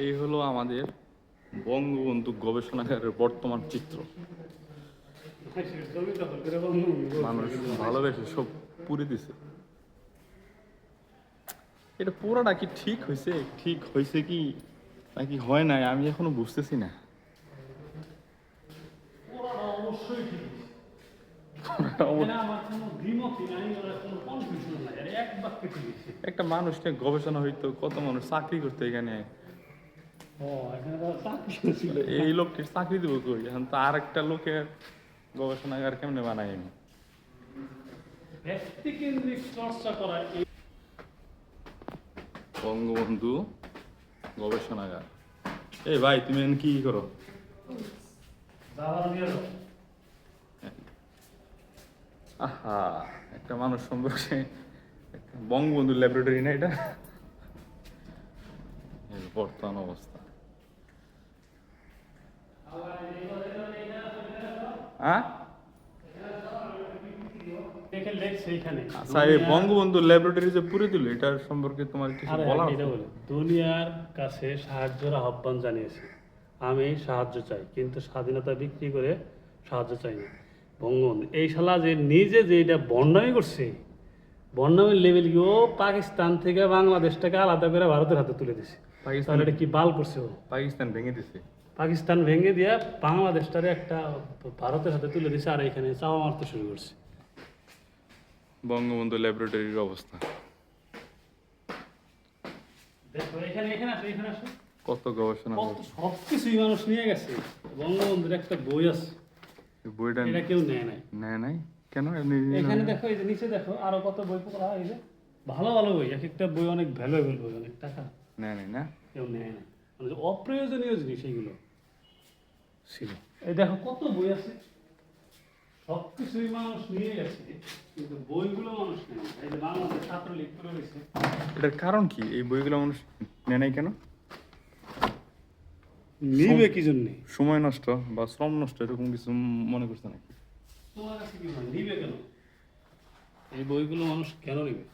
এই হলো আমাদের বঙ্গবন্ধু গবেষণাগারের বর্তমান চিত্র। মানুষ ভালোবেসে সব পুরে দিছে। এটা পুরাটা কি ঠিক হয়েছে? ঠিক হয়েছে কি নাকি হয় নাই? আমি এখনও বুঝতেছি না। একটা মানুষ নিয়ে গবেষণা হইতো কত মানুষ চাকরি করতো এখানে ও এখানে তো চাকরি ছিল এই লোকটির চাকরি দেবো কই? এখন তো আর একটা লোকের গবেষণাগার কেমনে বানাই আমি? বঙ্গবন্ধু গবেষণাগার। এই ভাই তুমি কি করো। আহা একটা মানুষ সম্পর্কে বঙ্গবন্ধু ল্যাবরেটরি না এটা? বর্তমান অবস্থা। হ্যাঁ? আচ্ছা এই বঙ্গবন্ধু ল্যাবরেটরি যে পুরে দিল এটার সম্পর্কে তোমার কিছু বলা আমি আছে? এটা বলি দুনিয়ার কাছে সাহায্যের আহ্বান জানিয়েছি। আমি সাহায্য চাই কিন্তু স্বাধীনতা বিক্রি করে সাহায্য চাই না। বঙ্গবন্ধু এই শালা যে নিজে যে এটা বন্যামি করছে বন্যামের লেভেল কি? ও পাকিস্তান থেকে বাংলাদেশটাকে আলাদা করে ভারতের হাতে তুলে দিছে। পাকিস্তান এটা কি বাল করছে ও? পাকিস্তান ভেঙে দিছে। পাকিস্তান ভেঙে দিয়ে বাংলাদেশটারে একটা ভারতের হাতে তুলে দিছে আর এখানে চাওয়া মারতে শুরু করছে। বঙ্গবন্ধু ল্যাবরেটরির অবস্থা। দেখো এখানে এখানে আসো এখানে আসো। কত গবেষণা। সব কিছুই মানুষ নিয়ে গেছে। বঙ্গবন্ধুর একটা বই আছে। বইটা এটা কেউ নেয় নাই। নেয় নাই? কেন? এমনি এখানে দেখো এই যে নিচে দেখো আরও কত বই পড়া এই যে। ভালো ভালো বই এক একটা বই অনেক ভ্যালুয়েবল বই অনেক টাকা। নেয় নাই না? কেউ নেয় না মানে অপ্রয়োজনীয় জিনিস এইগুলো। ছিল। এই দেখো কত বই আছে। সব কিছুই মানুষ নিয়ে গেছে কিন্তু বইগুলো মানুষ নেয় না। এই যে বাংলাদেশ ছাত্রলীগ করে রয়েছে এটার কারণ কি? এই বইগুলো মানুষ নেয় নাই কেন? নিবে কি জন্যে? সময় নষ্ট বা শ্রম নষ্ট এরকম কিছু মনে করছে নাকি? তোমার কাছে কি হয়? নিবে কেন? এই বইগুলো মানুষ কেন নিবে?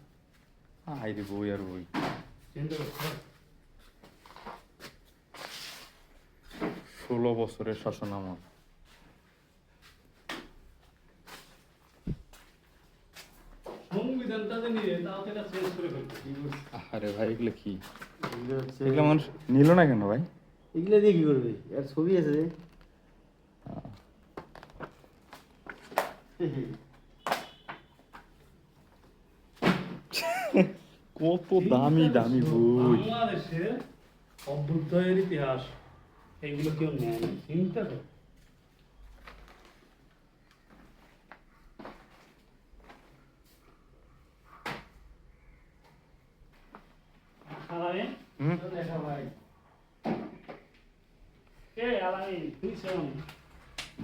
আই রে বই আর বই। চিন্তা করতে ষোলো বছরের শাসন ফেলবে। আরে ভাই এগুলো কি? এগুলো এগুলো মানুষ নিল না কেন ভাই? এগুলো দিয়ে কি করবে? আর ছবি আছে যে। কত দামি দামি বই। বাংলাদেশের অভ্যুদয়ের ইতিহাস এগুলো কেউ নেয় না চিন্তা কর।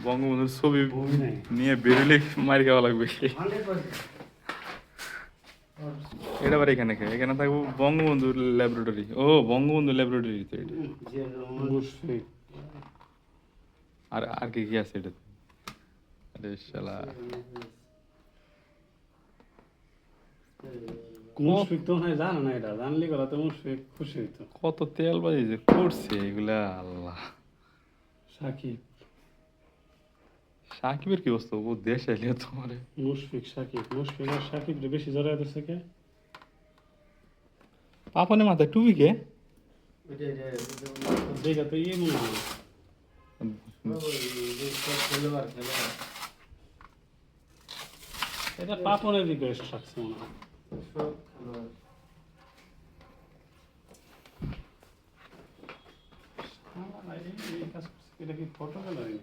বঙ্গবন্ধুর ছবি নিয়ে বেরোলে মারি খাওয়া লাগবে। 100% এটা আবার এখানে কে? এখানে থাকব বঙ্গবন্ধুর ল্যাবরেটরি ও বঙ্গবন্ধু ল্যাবরেটরি তো এটা। আর আর কি কি আছে এটা আরে শালা। মুশফিক তো হয় জানে না এটা। জানলে তো মুশফিক খুশি হইতো। কত তেল বাজি যে করছে এগুলা আল্লাহ। সাকিব। সাকিবের কি অবস্থা? ও দেশ এলে তোমারে। মুশফিক সাকিব। মুশফিক আর সাকিব বেশি দিচ্ছে কে? পাপানে মাথায় টুপি কে এটা, ইয়ে। এটা পাপনের রিকোয়েস্ট রাখছে মনে হয়। এটা কি ফটো গ্যালারি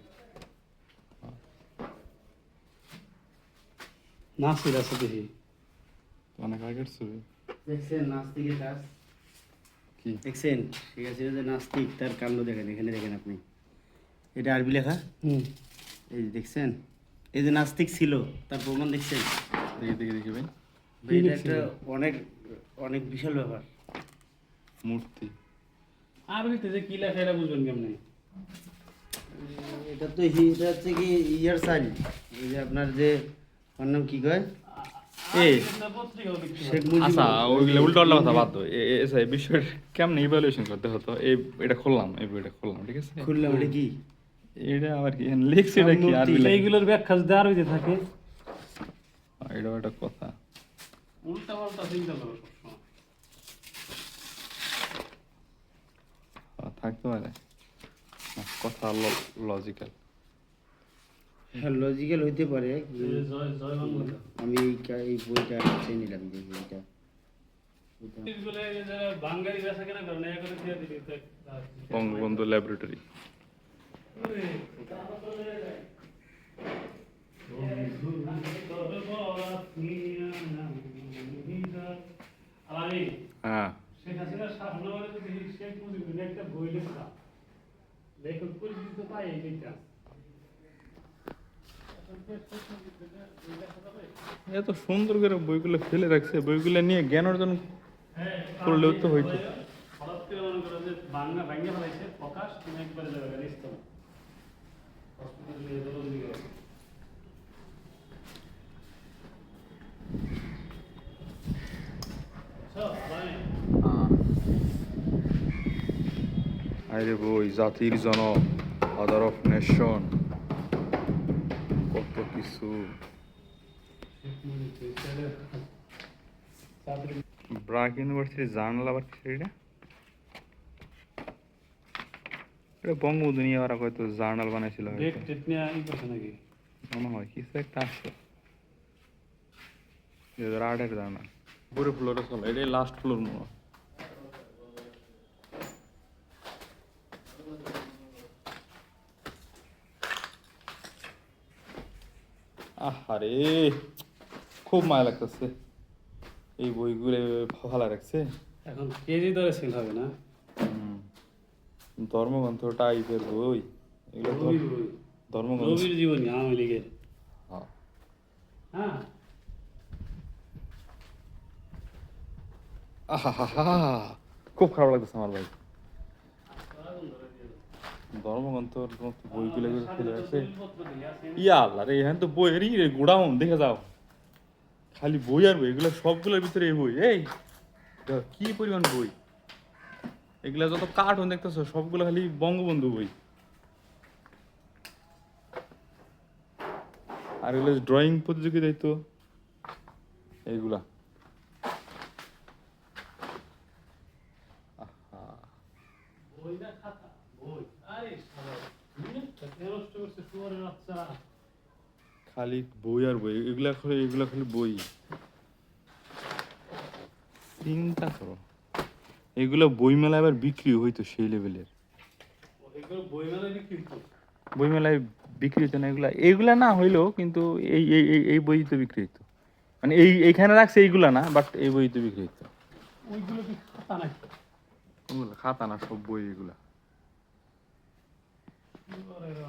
নাসির আছে দেখি অনেক আগের ছবি দেখছেন নাস্তিকের কাজ কি? দেখছেন? ঠিক আছে যে নাস্তিক তার কাণ্ড দেখেন এখানে দেখেন আপনি। এটা আরবি লেখা? হুম। এই যে দেখছেন? এই যে নাস্তিক ছিল তার প্রমাণ দেখছেন? দেখি দেখি দেখি ভাই। এটা একটা অনেক অনেক বিশাল ব্যাপার। মূর্তি। আরবিতে যে কি লেখা এটা বুঝবেন কেমনে? এটা তো হি- এটা হচ্ছে কি ইয়ার সাইন এই যে আপনার যে ওর নাম কি কয়? আচ্ছা ওইগুলো উল্টো উল্টা কথা বাদ দাও। এ- এ- এ- এই বিষয়ের কেমন ইভ্যালুয়েশন করতে হতো? এই এটা খুললাম এই বইটা খুললাম ঠিক আছে? খুললাম এটা কি? এটা আবার কি? লিখছি এটা কি? আর এইগুলোর ব্যাখ্যা যদি আর হইতে থাকে। এটাও একটা কথা। উল্টা পাল্টা চিন্তা করো থাকতে পারে। কথা লজিক্যাল হ্যাঁ লজিক্যাল হইতে পারে আমি এই এই বইটা কাছে নিলাম যে বইটা বঙ্গবন্ধু ল্যাবরেটরি হ্যাঁ শেখ শাসনামলে শেখ মুজিবুর একটা বই লেখা লেখক পরিচিত পাই এইটা এত সুন্দর করে বইগুলো ফেলে রাখছে, বইগুলো নিয়ে জ্ঞান অর্জন করলেও তো হইতো। আরে বই, জাতির জনক ফাদার অফ নেশন কিছু শেখ মুজিব ছেলে- চাকরি ব্রাক ইউনিভার্সিটি জার্নাল আবার কি এটা এটা বঙ্গবন্ধু নিয়ে ওরা হয়তো জার্নাল বানাইছিল হয়তো। ডেট টেট নিয়ে ই করছে নাকি মনে হয় কিছু একটা আছে দুই হাজার আটের জার্নাল পুরো ফ্লোরে চলে এটাই লাস্ট ফ্লোর মনে হয়। আহারে খুব মায়া লাগতেছে। এই বইগুলো ভালো রাখছে এখন কেজি ধরে সেল হবে না। ধর্মগ্রন্থ টাইপের বই। এগুলো ধর- ধর্মগ্রন্থ। রবির জীবনী আওয়ামী লীগের। হ্যাঁ। হ্যাঁ। খুব খারাপ লাগতেছে আমার ভাই। ধর্মগ্রন্থর মতো বইগুলো এগুলো ফেলে আছে। ইয়া আল্লাহ রে এখানে তো বই রে গোডাউন দেখে যাও। খালি বই আর বই এগুলো সবগুলোর ভিতরে এই বই। এই কি পরিমাণ বই? এগুলা যত কার্টুন দেখতেছো সবগুলো খালি বঙ্গবন্ধু বই। আর এগুলো ড্রয়িং প্রতিযোগিতায় তো এইগুলা আহা বই না খাতা বই আরে শালা মিনিটটা নষ্ট করছে শুয়ারের বাচ্চা খালি বই আর বই এগুলা খালি এগুলা খালি বই চিন্তা করো এগুলো বই মেলায় আবার বিক্রি হইতো সেই লেভেলের বই মেলায় বিক্রি হতো না এগুলা এইগুলা না হইলেও কিন্তু এই এই এই- বই তো বিক্রি হতো মানে এই এইখানে রাখছে এইগুলা না বাট এই বই তো বিক্রি হতো ওইগুলো কি খাতা নাকি খাতা না সব বই এগুলা 출발해라